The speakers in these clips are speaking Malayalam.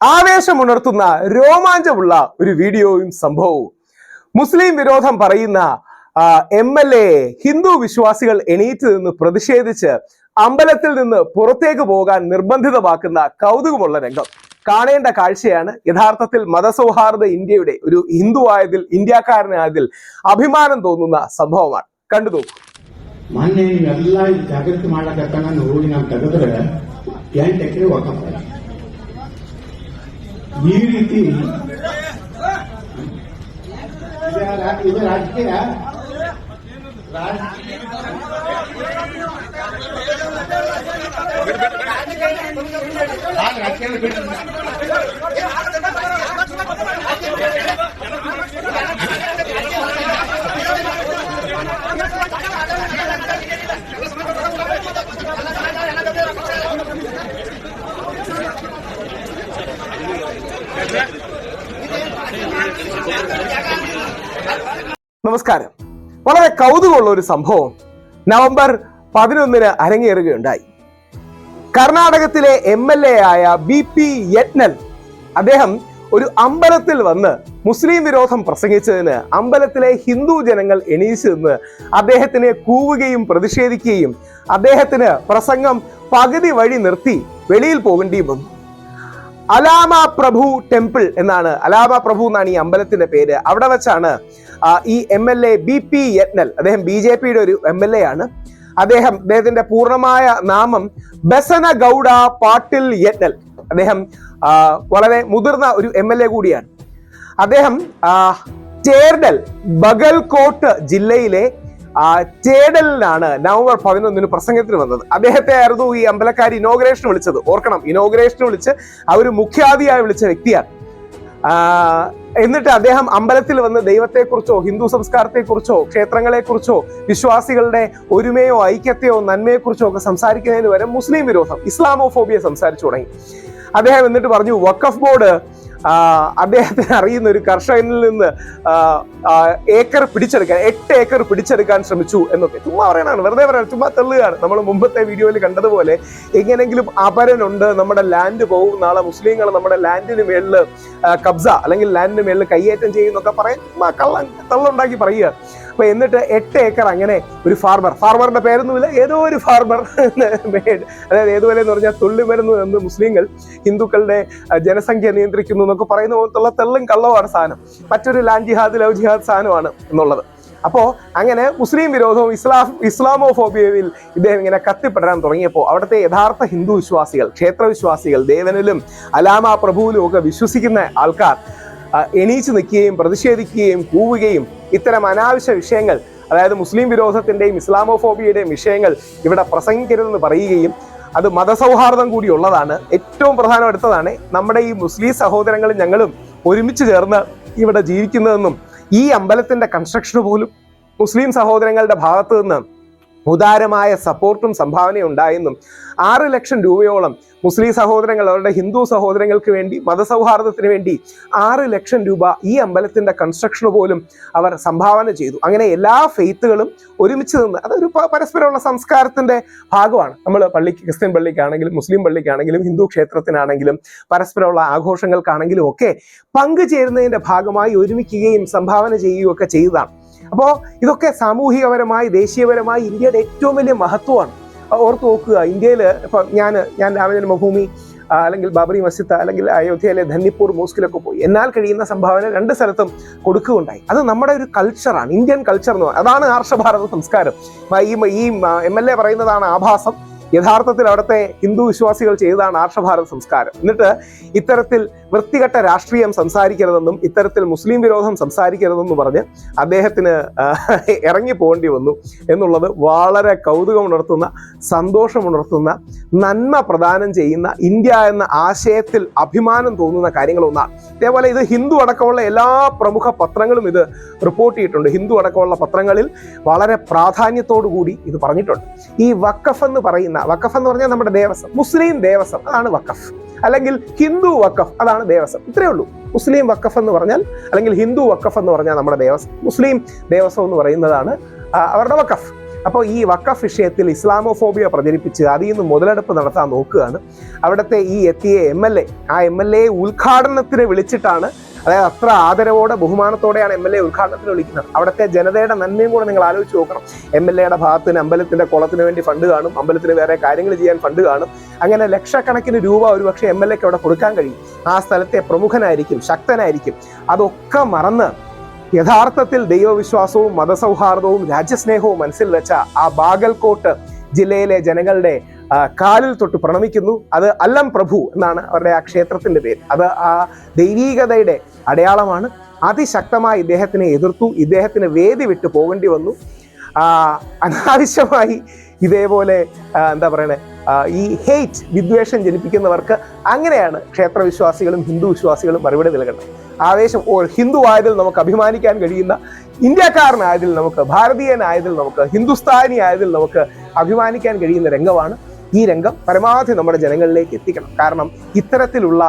ആവേശമുണർത്തുന്ന രോമാഞ്ചമുള്ള ഒരു വീഡിയോയും സംഭവവും. മുസ്ലിം വിരോധം പറയുന്ന എം എൽ എ ഹിന്ദു വിശ്വാസികൾ എണീറ്റ് നിന്ന് പ്രതിഷേധിച്ച് അമ്പലത്തിൽ നിന്ന് പുറത്തേക്ക് പോകാൻ നിർബന്ധിതമാക്കുന്ന കൗതുകമുള്ള രംഗം. കാണേണ്ട കാഴ്ചയാണ് യഥാർത്ഥത്തിൽ മതസൗഹാർദ്ദ ഇന്ത്യയുടെ ഒരു ഹിന്ദു ആയതിൽ ഇന്ത്യക്കാരനായതിൽ അഭിമാനം തോന്നുന്ന സംഭവമാണ്. കണ്ടു നോക്കൂ. ಈ ರೀತಿ ಇದು ರಾಜಕೀಯ ರಾಜಕೀಯ നമസ്കാരം. വളരെ കൗതുകമുള്ള ഒരു സംഭവം നവംബർ പതിനൊന്നിന് അരങ്ങേറുകയുണ്ടായി. കർണാടകത്തിലെ എം എൽ എ ആയ ബി പി യത്നൻ അദ്ദേഹം ഒരു അമ്പലത്തിൽ വന്ന് മുസ്ലിം വിരോധം പ്രസംഗിച്ചതിന് അമ്പലത്തിലെ ഹിന്ദു ജനങ്ങൾ എണീച്ചു നിന്ന് അദ്ദേഹത്തിനെ കൂവുകയും പ്രതിഷേധിക്കുകയും അദ്ദേഹത്തിന് പ്രസംഗം പകുതി വഴി നിർത്തി വെളിയിൽ പോകേണ്ടിയും വന്നു. അലാമ പ്രഭു ടെമ്പിൾ എന്നാണ്. അലാമ പ്രഭു എന്നാണ് ഈ അമ്പലത്തിന്റെ പേര്. അവിടെ വെച്ചാണ് ഈ M L A B P Yatnal അദ്ദേഹം ബി ജെ പിയുടെ ഒരു എം എൽ എ ആണ്. അദ്ദേഹം അദ്ദേഹത്തിന്റെ പൂർണമായ നാമം ബസന ഗൗഡ പാട്ടിൽ യത്നൽ. അദ്ദേഹം വളരെ മുതിർന്ന ഒരു എം എൽ എ കൂടിയാണ്. അദ്ദേഹം ചേർഡൽ ബഗൽകോട്ട് ജില്ലയിലെ ചേടലിലാണ് നവംബർ പതിനൊന്നിന് പ്രസംഗത്തിന് വന്നത്. അദ്ദേഹത്തെ ആയിരുന്നു ഈ അമ്പലക്കാരി ഇനോഗ്രേഷൻ വിളിച്ചത്. ഓർക്കണം ഇനോഗ്രേഷൻ വിളിച്ച് അവർ മുഖ്യാതിയായി വിളിച്ച വ്യക്തിയാണ്. എന്നിട്ട് അദ്ദേഹം അമ്പലത്തിൽ വന്ന് ദൈവത്തെക്കുറിച്ചോ ഹിന്ദു സംസ്കാരത്തെക്കുറിച്ചോ ക്ഷേത്രങ്ങളെക്കുറിച്ചോ വിശ്വാസികളുടെ ഒരുമയോ ഐക്യത്തെയോ നന്മയെക്കുറിച്ചോ ഒക്കെ സംസാരിക്കുന്നതിന് വരെ മുസ്ലിം വിരോധം ഇസ്ലാമോഫോബിയ സംസാരിച്ചു തുടങ്ങി. അദ്ദേഹം എന്നിട്ട് പറഞ്ഞു വക്കഫ് ബോർഡ് അദ്ദേഹത്തിന് അറിയുന്ന ഒരു കർഷകനിൽ നിന്ന് ഏക്കർ പിടിച്ചെടുക്കാൻ എട്ട് ഏക്കർ പിടിച്ചെടുക്കാൻ ശ്രമിച്ചു എന്നൊക്കെ. ചുമ്മാ പറയണാണ് വെറുതെ പറയണം ചുമ്മാ തള്ളുകയാണ്. നമ്മൾ മുമ്പത്തെ വീഡിയോയിൽ കണ്ടതുപോലെ എങ്ങനെങ്കിലും അപരനുണ്ട് നമ്മുടെ ലാൻഡ് പോകും നാളെ മുസ്ലിങ്ങൾ നമ്മുടെ ലാൻഡിന് മേളിൽ കബ്സ അല്ലെങ്കിൽ ലാൻഡിന് മേളിൽ കയ്യേറ്റം ചെയ്യുന്നൊക്കെ പറയാൻ ചുമ്മാ കള്ളം തള്ളുണ്ടാക്കി പറയുക. അപ്പൊ എന്നിട്ട് എട്ട് ഏക്കർ അങ്ങനെ ഒരു ഫാർമർ ഫാർമറിന്റെ പേരൊന്നുമില്ല ഏതോ ഒരു ഫാർമർ അതായത് ഏതുപോലെ എന്ന് പറഞ്ഞാൽ തുള്ളിമരുന്ന് എന്ന് മുസ്ലിങ്ങൾ ഹിന്ദുക്കളുടെ ജനസംഖ്യ നിയന്ത്രിക്കുന്നു എന്നൊക്കെ പറയുന്ന പോലത്തുള്ള തെള്ളും കള്ളവുമാണ് സാധനം. മറ്റൊരു ലാൻഡ് ജിഹാദ് ലവ് ജിഹാദ് സാധനമാണ് എന്നുള്ളത്. അപ്പോ അങ്ങനെ മുസ്ലിം വിരോധവും ഇസ്ലാം ഇസ്ലാമോഫോബിയയിൽ ഇദ്ദേഹം ഇങ്ങനെ കത്തിപ്പെടാൻ തുടങ്ങിയപ്പോൾ അവിടുത്തെ യഥാർത്ഥ ഹിന്ദു വിശ്വാസികൾ ക്ഷേത്രവിശ്വാസികൾ ദേവനിലും അലാമ പ്രഭുവിലും ഒക്കെ വിശ്വസിക്കുന്ന ആൾക്കാർ എണീച്ചു നിൽക്കുകയും പ്രതിഷേധിക്കുകയും കൂവുകയും ഇത്തരം അനാവശ്യ വിഷയങ്ങൾ അതായത് മുസ്ലിം വിരോധത്തിന്റെയും ഇസ്ലാമോഫോബിയുടെയും വിഷയങ്ങൾ ഇവിടെ പ്രസംഗിക്കരുതെന്ന് പറയുകയും അത് മതസൗഹാർദ്ദം കൂടി ഉള്ളതാണ്. ഏറ്റവും പ്രധാനം നമ്മുടെ ഈ മുസ്ലിം സഹോദരങ്ങളും ഞങ്ങളും ഒരുമിച്ച് ചേർന്ന് ഇവിടെ ജീവിക്കുന്നതെന്നും ഈ അമ്പലത്തിന്റെ കൺസ്ട്രക്ഷന് പോലും മുസ്ലിം സഹോദരങ്ങളുടെ ഭാഗത്തു നിന്ന് ഉദാരമായ സപ്പോർട്ടും സംഭാവനയും ഉണ്ടായെന്നും ആറ് ലക്ഷം രൂപയോളം മുസ്ലിം സഹോദരങ്ങൾ അവരുടെ ഹിന്ദു സഹോദരങ്ങൾക്ക് വേണ്ടി മതസൗഹാർദ്ദത്തിന് വേണ്ടി ആറ് ലക്ഷം രൂപ ഈ അമ്പലത്തിന്റെ കൺസ്ട്രക്ഷന് പോലും അവർ സംഭാവന ചെയ്തു. അങ്ങനെ എല്ലാ ഫെയ്ത്തുകളും ഒരുമിച്ച് നിന്ന് അതൊരു പരസ്പരമുള്ള സംസ്കാരത്തിന്റെ ഭാഗമാണ്. നമ്മൾ പള്ളി ക്രിസ്ത്യൻ പള്ളിക്കാണെങ്കിലും മുസ്ലിം പള്ളിക്കാണെങ്കിലും ഹിന്ദു ക്ഷേത്രത്തിനാണെങ്കിലും പരസ്പരമുള്ള ആഘോഷങ്ങൾക്കാണെങ്കിലും ഒക്കെ പങ്കുചേരുന്നതിന്റെ ഭാഗമായി ഒരുമിക്കുകയും സംഭാവന ചെയ്യുകയും ഒക്കെ ചെയ്തതാണ്. അപ്പോൾ ഇതൊക്കെ സാമൂഹികപരമായി ദേശീയപരമായി ഇന്ത്യയുടെ ഏറ്റവും വലിയ മഹത്വമാണ്. ഓർത്ത് നോക്കുക ഇന്ത്യയിൽ ഇപ്പം ഞാൻ ഞാൻ രാമജന്മഭൂമി അല്ലെങ്കിൽ ബാബറി മസ്ജിദ് അല്ലെങ്കിൽ അയോധ്യയിലെ ധന്നിപ്പൂർ മോസ്കിലൊക്കെ പോയി. എന്നാൽ കഴിയുന്ന സംഭാവന രണ്ട് സ്ഥലത്തും കൊടുക്കുകയുണ്ടായി. അത് നമ്മുടെ ഒരു കൾച്ചറാണ് ഇന്ത്യൻ കൾച്ചർ എന്ന് പറയുന്നത് അതാണ് ആർഷഭാരത സംസ്കാരം. ഈ ഈ എം എൽ എ പറയുന്നതാണ് ആഭാസം. യഥാർത്ഥത്തിൽ അവിടുത്തെ ഹിന്ദു വിശ്വാസികൾ ചെയ്തതാണ് ആർഷഭാരത സംസ്കാരം. എന്നിട്ട് ഇത്തരത്തിൽ വൃത്തികെട്ട രാഷ്ട്രീയം സംസാരിക്കരുതെന്നും ഇത്തരത്തിൽ മുസ്ലിം വിരോധം സംസാരിക്കരുതെന്നും പറഞ്ഞ് അദ്ദേഹത്തിന് ഇറങ്ങി പോകേണ്ടി വന്നു എന്നുള്ളത് വളരെ കൗതുകം ഉണർത്തുന്ന സന്തോഷം ഉണർത്തുന്ന നന്മ പ്രദാനം ചെയ്യുന്ന ഇന്ത്യ എന്ന ആശയത്തിൽ അഭിമാനം തോന്നുന്ന കാര്യങ്ങളൊന്നാണ്. അതേപോലെ ഇത് ഹിന്ദു അടക്കമുള്ള എല്ലാ പ്രമുഖ പത്രങ്ങളും ഇത് റിപ്പോർട്ട് ചെയ്തിട്ടുണ്ട്. ഹിന്ദു അടക്കമുള്ള പത്രങ്ങളിൽ വളരെ പ്രാധാന്യത്തോടു കൂടി ഇത് പറഞ്ഞിട്ടുണ്ട്. ഈ വക്കഫ് എന്ന് പറയുന്ന വക്കഫ് എന്ന് പറഞ്ഞാൽ നമ്മുടെ ദേവസ്വം. മുസ്ലിം ദേവസ്വം അതാണ് വക്കഫ്. അല്ലെങ്കിൽ ഹിന്ദു വക്കഫ് അതാണ് ദേവസ്വം. ഇത്രയേ ഉള്ളൂ. മുസ്ലിം വക്കഫ് എന്ന് പറഞ്ഞാൽ അല്ലെങ്കിൽ ഹിന്ദു വക്കഫ് എന്ന് പറഞ്ഞാൽ നമ്മുടെ ദേവസ്വം. മുസ്ലിം ദേവസ്വം എന്ന് പറയുന്നതാണ് അവരുടെ വക്കഫ്. അപ്പോൾ ഈ വക്കഫ് വിഷയത്തിൽ ഇസ്ലാമോഫോബിയ പ്രചരിപ്പിച്ച് അതിൽ നിന്ന് മുതലെടുപ്പ് നടത്താൻ നോക്കുകയാണ്. അവിടുത്തെ ഈ എത്തിയ എം എൽ എ ആ എം എൽ എ ഉദ്ഘാടനത്തിന് വിളിച്ചിട്ടാണ് അതായത് അത്ര ആദരവോടെ ബഹുമാനത്തോടെയാണ് എം എൽ എ ഉദ്ഘാടനത്തിന് വിളിക്കുന്നത്. അവിടുത്തെ ജനതയുടെ നന്മയും കൂടെ നിങ്ങൾ ആലോചിച്ച് നോക്കണം. എം എൽ എയുടെ ഭാഗത്തിന് അമ്പലത്തിന്റെ കുളത്തിന് വേണ്ടി ഫണ്ട് കാണും. അമ്പലത്തിന് വേറെ കാര്യങ്ങൾ ചെയ്യാൻ ഫണ്ട് കാണും. അങ്ങനെ ലക്ഷക്കണക്കിന് രൂപ ഒരുപക്ഷെ എം എൽ എക്ക് അവിടെ കൊടുക്കാൻ കഴിയും. ആ സ്ഥലത്തെ പ്രമുഖനായിരിക്കും ശക്തനായിരിക്കും. അതൊക്കെ മറന്ന് യഥാർത്ഥത്തിൽ ദൈവവിശ്വാസവും മതസൗഹാർദ്ദവും രാജ്യസ്നേഹവും മനസ്സിൽ വെച്ച ആ ബാഗൽകോട്ട് ജില്ലയിലെ ജനങ്ങളുടെ കാലിൽ തൊട്ട് പ്രണമിക്കുന്നു. അത് അല്ലം പ്രഭു എന്നാണ് അവരുടെ ആ ക്ഷേത്രത്തിന്റെ പേര്. അത് ആ ദൈവീകതയുടെ അടയാളമാണ്. അതിശക്തമായി ഇദ്ദേഹത്തിനെ എതിർത്തു. ഇദ്ദേഹത്തിന് വേദി വിട്ടു പോകേണ്ടി വന്നു. അനാവശ്യമായി ഇതേപോലെ എന്താ പറയണേ ഈ ഹെയ്റ്റ് വിദ്വേഷം ജനിപ്പിക്കുന്നവർക്ക് അങ്ങനെയാണ് ക്ഷേത്രവിശ്വാസികളും ഹിന്ദു വിശ്വാസികളും മറുപടി നൽകേണ്ടത്. ആവേശം ഓ ഹിന്ദു ആയതിൽ നമുക്ക് അഭിമാനിക്കാൻ കഴിയുന്ന ഇന്ത്യക്കാരനായതിൽ നമുക്ക് ഭാരതീയനായതിൽ നമുക്ക് ഹിന്ദുസ്ഥാനി ആയതിൽ നമുക്ക് അഭിമാനിക്കാൻ കഴിയുന്ന രംഗമാണ് ഈ രംഗം പരമാവധി നമ്മുടെ ജനങ്ങളിലേക്ക് എത്തിക്കണം. കാരണം ഇത്തരത്തിലുള്ള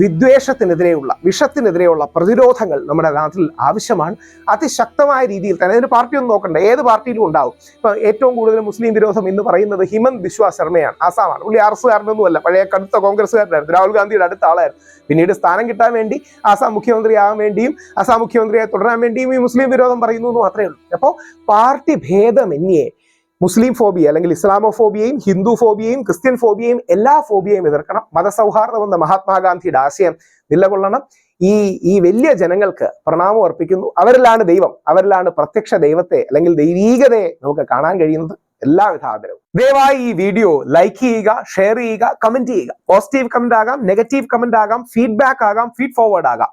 വിദ്വേഷത്തിനെതിരെയുള്ള വിഷത്തിനെതിരെയുള്ള പ്രതിരോധങ്ങൾ നമ്മുടെ നാട്ടിൽ ആവശ്യമാണ്. അതിശക്തമായ രീതിയിൽ തന്നെ അതിന് പാർട്ടി ഒന്നും നോക്കണ്ട ഏത് പാർട്ടിയിലും ഉണ്ടാവും. ഇപ്പൊ ഏറ്റവും കൂടുതൽ മുസ്ലിം വിരോധം എന്ന് പറയുന്നത് ഹിമന്ത് ബിശ്വ ശർമ്മയാണ് ആസാമാണ്. പുള്ളി ആർ എസ് കാരനൊന്നുമല്ല പഴയ കടുത്ത കോൺഗ്രസ്സുകാരനായിരുന്നു രാഹുൽ ഗാന്ധിയുടെ അടുത്ത ആളായിരുന്നു. പിന്നീട് സ്ഥാനം കിട്ടാൻ വേണ്ടി ആസാം മുഖ്യമന്ത്രിയാകാൻ വേണ്ടിയും ആസാം മുഖ്യമന്ത്രിയായി തുടരാൻ വേണ്ടിയും ഈ മുസ്ലിം വിരോധം പറയുന്നു എന്ന് മാത്രമേ ഉള്ളൂ. അപ്പോൾ പാർട്ടി ഭേദമന്യേ മുസ്ലിം ഫോബിയ അല്ലെങ്കിൽ ഇസ്ലാമോ ഫോബിയയും ഹിന്ദു ഫോബിയയും ക്രിസ്ത്യൻ ഫോബിയയും എല്ലാ ഫോബിയയും എതിർക്കണം. മതസൗഹാർദ്ദം എന്ന മഹാത്മാഗാന്ധിയുടെ ആശയം നിലകൊള്ളണം. ഈ ഈ വലിയ ജനങ്ങൾക്ക് പ്രണാമം അർപ്പിക്കുന്നു. അവരിലാണ് ദൈവം. അവരിലാണ് പ്രത്യക്ഷ ദൈവത്തെ അല്ലെങ്കിൽ ദൈവീകതയെ നമുക്ക് കാണാൻ കഴിയുന്നത്. എല്ലാവിധ ആദരവും. ദയവായി ഈ വീഡിയോ ലൈക്ക് ചെയ്യുക ഷെയർ ചെയ്യുക കമന്റ് ചെയ്യുക. പോസിറ്റീവ് കമന്റ് ആകാം നെഗറ്റീവ് കമന്റ് ആകാം ഫീഡ്ബാക്ക് ആകാം ഫീഡ് ഫോർവേഡ് ആകാം.